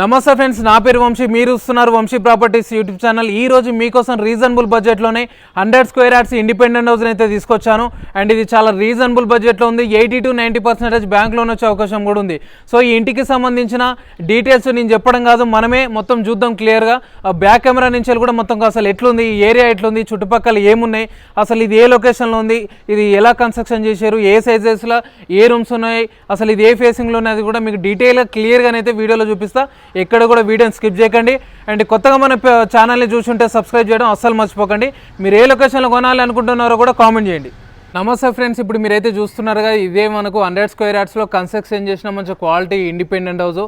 నమస్తే ఫ్రెండ్స్ నా పేరు వంశీ మీరు వస్తున్నారు వంశీ ప్రాపర్టీస్ యూట్యూబ్ ఛానల్. ఈ రోజు మీకోసం రీజనబుల్ బడ్జెట్లోనే hundred square yards independent house అయితే తీసుకొచ్చాను. అండ్ ఇది చాలా రీజనబుల్ బడ్జెట్లో ఉంది. Eighty to ninety percentage bank loan వచ్చే అవకాశం కూడా ఉంది. సో ఈ ఇంటికి సంబంధించిన డీటెయిల్స్ నేను చెప్పడం కాదు మనమే మొత్తం చూద్దాం క్లియర్గా. బ్యాక్ కెమెరా నుంచి కూడా మొత్తం అసలు ఎట్లుంది ఈ ఏరియా ఎట్లుంది చుట్టుపక్కల ఏమున్నాయి అసలు ఇది ఏ లొకేషన్లో ఉంది ఇది ఎలా కన్స్ట్రక్షన్ చేశారు ఏ సైజెస్లో ఏ రూమ్స్ ఉన్నాయి అసలు ఇది ఏ ఫేసింగ్లో ఉన్నది కూడా మీకు డీటెయిల్గా క్లియర్గా అయితే వీడియోలో చూపిస్తా. ఎక్కడ కూడా వీడియోని స్కిప్ చేయకండి. అండ్ కొత్తగా మన ఛానల్ని చూసుంటే సబ్స్క్రైబ్ చేయడం అస్సలు మర్చిపోకండి. మీరు ఏ లొకేషన్లో కొనాలి అనుకుంటున్నారో కూడా కామెంట్ చేయండి. నమస్తే ఫ్రెండ్స్ ఇప్పుడు మీరైతే చూస్తున్నారుగా ఇదే మనకు హండ్రెడ్ స్క్వేర్ యార్డ్స్లో కన్స్ట్రక్షన్ చేసిన మంచి క్వాలిటీ ఇండిపెండెంట్ హౌస్.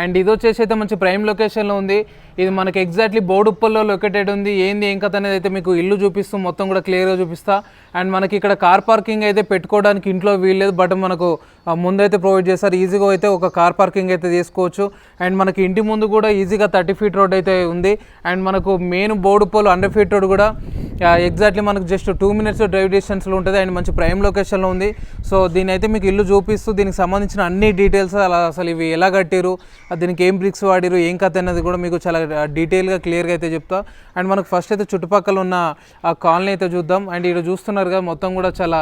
అండ్ ఇది వచ్చేసి అయితే మంచి ప్రైమ్ లొకేషన్లో ఉంది. ఇది మనకి ఎగ్జాక్ట్లీ బోడుప్పల్లో లొకేటెడ్ ఉంది. ఏంది ఏం కథ అనేది అయితే మీకు ఇల్లు చూపిస్తూ మొత్తం కూడా క్లియర్గా చూపిస్తా. అండ్ మనకి ఇక్కడ కార్ పార్కింగ్ అయితే పెట్టుకోవడానికి ఇంట్లో వీల్లేదు బట్ మనకు ముందైతే ప్రొవైడ్ చేస్తారు ఈజీగా అయితే ఒక కార్ పార్కింగ్ అయితే తీసుకోవచ్చు. అండ్ మనకి ఇంటి ముందు కూడా ఈజీగా థర్టీ ఫీట్ రోడ్ అయితే ఉంది. అండ్ మనకు main Boduppal hundred feet road కూడా ఎగ్జాక్ట్లీ మనకు జస్ట్ టూ మినిట్స్ డ్రైవ్ డిస్టెన్స్లో ఉంటుంది. అండ్ మంచి ప్రైమ్ లొకేషన్లో ఉంది. సో దీని అయితే మీకు ఇల్లు చూపిస్తూ దీనికి సంబంధించిన అన్ని డీటెయిల్స్ అలా అసలు ఇవి ఎలా కట్టారు దీనికి ఏం బ్రిక్స్ వాడిరు ఏం కథ అనేది కూడా మీకు చాలా డీటెయిల్గా క్లియర్గా అయితే చెప్తా. అండ్ మనకు ఫస్ట్ అయితే చుట్టుపక్కల ఉన్న ఆ కాలనీ అయితే చూద్దాం. అండ్ ఇక్కడ చూస్తున్నారు కదా మొత్తం కూడా చాలా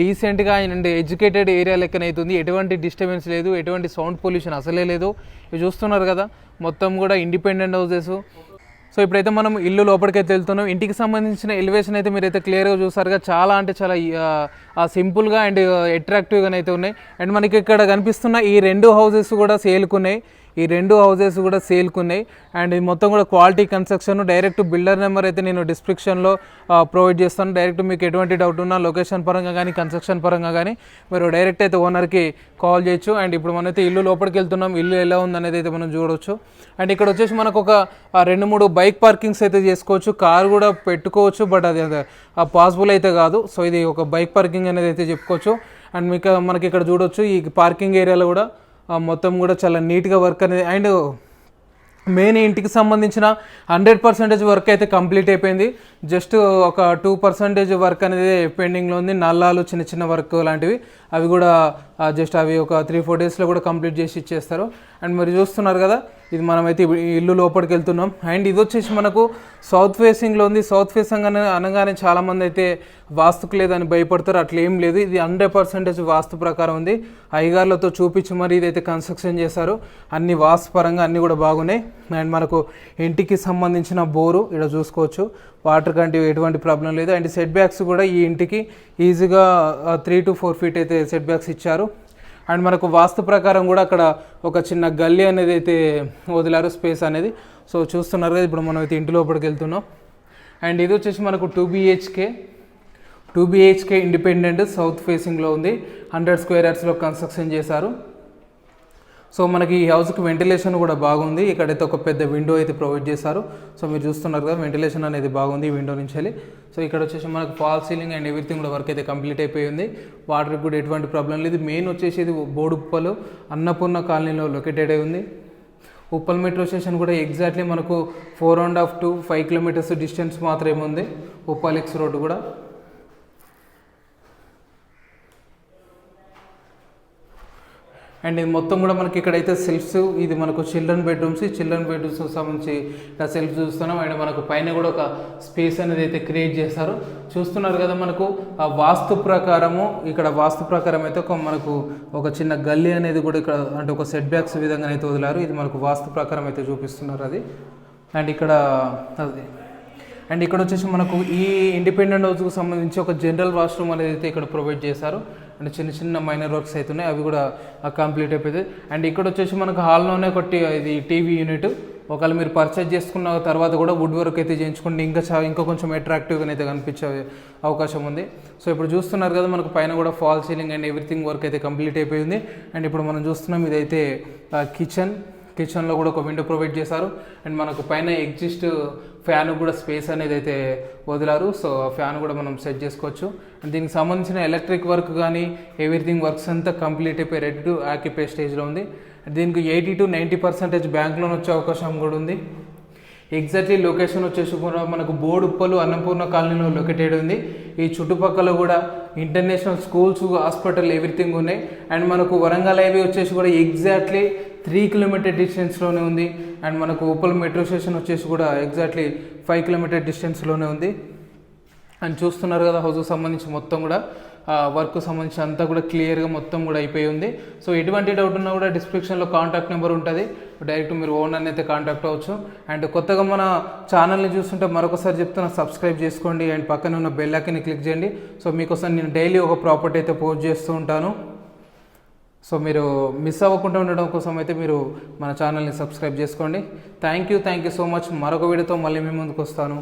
డీసెంట్గా అండ్ ఎడ్యుకేటెడ్ ఏరియా లెక్కన అవుతుంది ఎటువంటి డిస్టర్బెన్స్ లేదు ఎటువంటి సౌండ్ పొల్యూషన్ అసలే లేదు. ఇవి చూస్తున్నారు కదా మొత్తం కూడా ఇండిపెండెంట్ హౌసెస్ సో ఇప్పుడైతే మనం ఇల్లు లోపలికైతే వెళ్తున్నాం. ఇంటికి సంబంధించిన ఎలివేషన్ అయితే మీరైతే క్లియర్గా చూసారుగా చాలా అంటే చాలా సింపుల్గా అండ్ అట్రాక్టివ్గా అయితే ఉన్నాయి. అండ్ మనకి ఇక్కడ కనిపిస్తున్న ఈ రెండు హౌసెస్ కూడా సేల్కున్నాయి ఈ రెండు హౌసెస్ కూడా సేల్కున్నాయి అండ్ ఇది మొత్తం కూడా quality construction direct builder number అయితే నేను డిస్క్రిప్షన్లో ప్రొవైడ్ చేస్తాను. డైరెక్ట్ మీకు ఎటువంటి డౌట్ ఉన్నా లొకేషన్ పరంగా కానీ కన్స్ట్రక్షన్ పరంగా కానీ మీరు డైరెక్ట్ అయితే ఓనర్కి కాల్ చేయొచ్చు. అండ్ ఇప్పుడు మనమైతే ఇల్లు లోపలికి వెళ్తున్నాం ఇల్లు ఎలా ఉందనేది అయితే మనం చూడవచ్చు అండ్ ఇక్కడ వచ్చేసి మనకు ఒక రెండు మూడు బైక్ పార్కింగ్స్ అయితే చేసుకోవచ్చు. కార్ కూడా పెట్టుకోవచ్చు బట్ అది పాసిబుల్ అయితే కాదు. సో ఇది ఒక బైక్ పార్కింగ్ అనేది అయితే చెప్పుకోవచ్చు. అండ్ మీకు మనకి ఇక్కడ చూడొచ్చు ఈ పార్కింగ్ ఏరియాలో కూడా మొత్తం కూడా చాలా నీట్గా వర్క్ అనేది అండ్ మెయిన్ ఇంటికి సంబంధించిన హండ్రెడ్ పర్సెంటేజ్ వర్క్ అయితే కంప్లీట్ అయిపోయింది. జస్ట్ ఒక టూ పర్సెంటేజ్ వర్క్ అనేది పెండింగ్లో ఉంది. నల్లాలు చిన్న చిన్న వర్క్ లాంటివి. అవి కూడా జస్ట్ అవి ఒక త్రీ ఫోర్ డేస్లో కూడా కంప్లీట్ చేసి ఇచ్చేస్తారు. అండ్ మరి చూస్తున్నారు కదా ఇది మనమైతే ఇల్లు లోపలికి వెళ్తున్నాం. అండ్ ఇది వచ్చేసి మనకు సౌత్ ఫేసింగ్లో ఉంది. సౌత్ ఫేసింగ్ అని అనగానే చాలామంది అయితే వాస్తుకు లేదని భయపడతారు. అట్లా ఏం లేదు. ఇది హండ్రెడ్ పర్సెంటేజ్ వాస్తు ప్రకారం ఉంది. అయ్యగార్లతో చూపించి మరి ఇదైతే కన్స్ట్రక్షన్ చేశారు. అన్ని వాస్తు పరంగా అన్నీ కూడా బాగున్నాయి. అండ్ మనకు ఇంటికి సంబంధించిన బోరు ఇక్కడ చూసుకోవచ్చు. వాటర్ కంటే ఎటువంటి ప్రాబ్లం లేదు. అండ్ సెట్ బ్యాక్స్ కూడా ఈ ఇంటికి ఈజీగా త్రీ టు ఫోర్ ఫీట్ అయితే సెట్ బ్యాక్స్ ఇచ్చారు. అండ్ మనకు వాస్తు ప్రకారం కూడా అక్కడ ఒక చిన్న గల్లీ అనేది అయితే వదిలారు స్పేస్ అనేది. సో చూస్తున్నారు కదా ఇప్పుడు మనం అయితే ఇంటి లోపలికి వెళ్తున్నాం. అండ్ ఇది వచ్చేసి మనకు two BHK two BHK independent south ఫేసింగ్లో ఉంది. హండ్రెడ్ స్క్వేర్ యార్డ్స్లో కన్స్ట్రక్షన్ చేశారు. సో మనకి ఈ హౌస్కి వెంటిలేషన్ కూడా బాగుంది. ఇక్కడైతే ఒక పెద్ద విండో అయితే ప్రొవైడ్ చేశారు. సో మీరు చూస్తున్నారు కదా వెంటిలేషన్ అనేది బాగుంది ఈ విండో నుంచి వెళ్ళి. సో ఇక్కడ వచ్చేసి మనకు ఫాల్ సీలింగ్ అండ్ ఎవ్రీథింగ్ కూడా వర్క్ అయితే కంప్లీట్ అయిపోయింది వాటర్కి కూడా ఎటువంటి ప్రాబ్లం లేదు. మెయిన్ వచ్చేసి ఇది బోడుప్పలు అన్నపూర్ణ కాలనీలో లొకేటెడ్ అయి ఉంది. ఉప్పల్ మెట్రో స్టేషన్ కూడా ఎగ్జాక్ట్లీ మనకు four and half to five kilometres distance మాత్రమే ఉంది. ఉప్పల్ ఎక్స్ రోడ్డు కూడా. అండ్ ఇది మొత్తం కూడా మనకి ఇక్కడైతే సెల్ఫ్స్ ఇది మనకు చిల్డ్రన్ బెడ్రూమ్స్ చిల్డ్రన్ బెడ్రూమ్స్ సంబంధించి ఇక్కడ సెల్ఫ్ చూస్తున్నాం. అండ్ మనకు పైన కూడా ఒక స్పేస్ అనేది అయితే క్రియేట్ చేస్తారు చూస్తున్నారు కదా మనకు ఆ వాస్తు ప్రకారము ఇక్కడ వాస్తు ప్రకారం అయితే ఒక మనకు ఒక చిన్న గల్లీ అనేది కూడా ఇక్కడ అంటే ఒక సెట్ బ్యాక్స్ విధంగా అయితే వదిలారు. ఇది మనకు వాస్తు ప్రకారం అయితే చూపిస్తున్నారు అది. అండ్ ఇక్కడ అది. అండ్ ఇక్కడ వచ్చేసి మనకు ఈ ఇండిపెండెంట్ హౌస్కు సంబంధించి ఒక జనరల్ వాష్రూమ్ అనేది అయితే ఇక్కడ ప్రొవైడ్ చేశారు. అండ్ చిన్న చిన్న మైనర్ వర్క్స్ అయితే ఉన్నాయి అవి కూడా కంప్లీట్ అయిపోయింది అండ్ ఇక్కడ వచ్చేసి మనకు హాల్లోనే ఒకటి ఇది టీవీ యూనిట్ ఒకవేళ మీరు పర్చేజ్ చేసుకున్న తర్వాత కూడా వుడ్ వర్క్ అయితే చేయించుకుంటే ఇంకా చా ఇంకా కొంచెం అట్రాక్టివ్గా అయితే కనిపించే అవకాశం ఉంది. సో ఇప్పుడు చూస్తున్నారు కదా మనకు పైన కూడా false ceiling and everything work అయితే కంప్లీట్ అయిపోయింది. అండ్ ఇప్పుడు మనం చూస్తున్నాం ఇదైతే కిచెన్ కిచెన్లో కూడా ఒక విండో ప్రొవైడ్ చేశారు. అండ్ మనకు పైన ఎగ్జిస్ట్ ఫ్యాన్ కూడా స్పేస్ అనేది అయితే వదిలారు. సో ఆ ఫ్యాన్ కూడా మనం సెట్ చేసుకోవచ్చు. అండ్ దీనికి సంబంధించిన ఎలక్ట్రిక్ వర్క్ కానీ ఎవ్రీథింగ్ వర్క్స్ అంతా కంప్లీట్ అయిపోయి రెడ్ టు ఆక్యుపై స్టేజ్లో ఉంది. దీనికి eighty to ninety percentage bank loan వచ్చే అవకాశం కూడా ఉంది. ఎగ్జాక్ట్లీ లొకేషన్ వచ్చేసి కూడా మనకు బోడుప్పలు అన్నపూర్ణ కాలనీలో లొకేటెడ్ ఉంది. ఈ చుట్టుపక్కల కూడా ఇంటర్నేషనల్ స్కూల్స్ హాస్పిటల్ ఎవ్రీథింగ్ ఉన్నాయి. అండ్ మనకు వరంగల్ హైవే వచ్చేసి కూడా ఎగ్జాక్ట్లీ త్రీ కిలోమీటర్ డిస్టెన్స్లోనే ఉంది. అండ్ మనకు ఉప్పల్ మెట్రో స్టేషన్ వచ్చేసి కూడా ఎగ్జాక్ట్లీ ఫైవ్ కిలోమీటర్ డిస్టెన్స్లోనే ఉంది. అండ్ చూస్తున్నారు కదా హౌస్కి సంబంధించి మొత్తం కూడా. వర్క్ సంబంధించి అంతా కూడా క్లియర్గా మొత్తం కూడా అయిపోయి ఉంది. సో ఎటువంటి డౌట్ ఉన్నా కూడా డిస్క్రిప్షన్లో కాంటాక్ట్ నెంబర్ ఉంటుంది. డైరెక్ట్ మీరు ఓనర్ని అయితే కాంటాక్ట్ అవ్వచ్చు. అండ్ కొత్తగా మన ఛానల్ని చూస్తుంటే మరొకసారి చెప్తున్నా సబ్స్క్రైబ్ చేసుకోండి. అండ్ పక్కన ఉన్న బెల్ ఐకన్ని క్లిక్ చేయండి. సో మీకోసం నేను డైలీ ఒక ప్రాపర్టీ అయితే పోస్ట్ చేస్తూ ఉంటాను. సో మీరు మిస్ అవ్వకుండా ఉండడం కోసం అయితే మీరు మన ఛానల్ని సబ్స్క్రైబ్ చేసుకోండి. Thank you thank you so much మరొక వీడియోతో మళ్ళీ మీ ముందుకు వస్తాను.